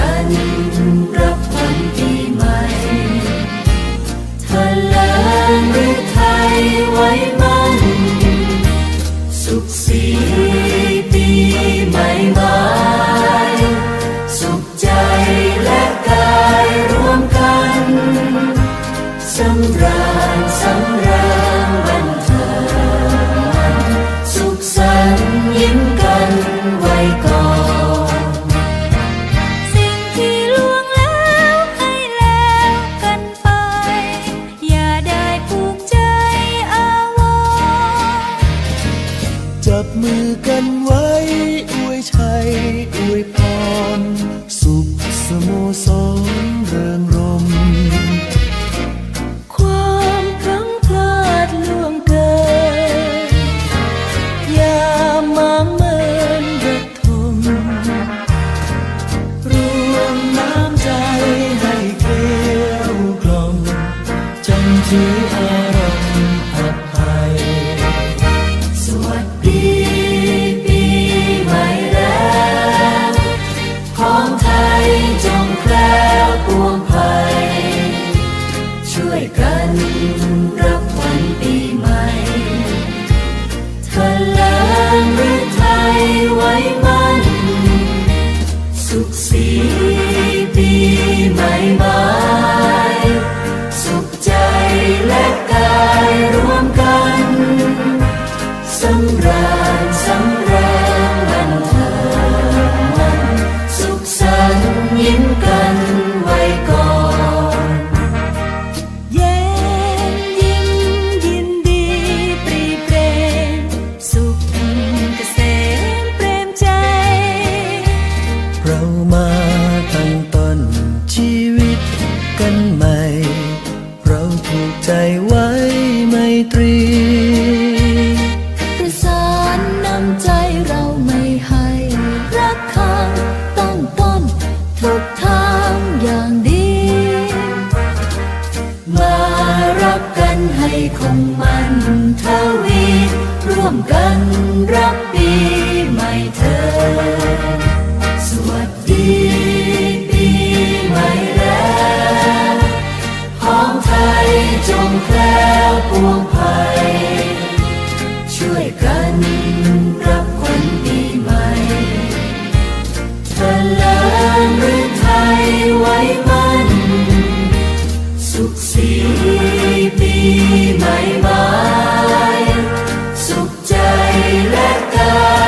รับวันปีใหม่ทะเลหรือไทยไว้มันสุขสีปีใหม่มา สุขใจและกายรวมกันสำราญสำราญ กันไว้อวยชัยอวยพร สุขสโมสร กั กันใหม่ เราผูกใจไว้ไมตรีประสานน้ำใจเราไม่ให้ รักข้างต้องต้นทุกทางอย่างดี มารักกันให้คงมันทวี ร่วมกันรับปีใหม่เธอ สวัสดี วงภัย ช่วยกันรับควัญปีใหม่เธอเลนหรือไทยไว้มันสุขสีปีใหม่มาสุขใจและกาย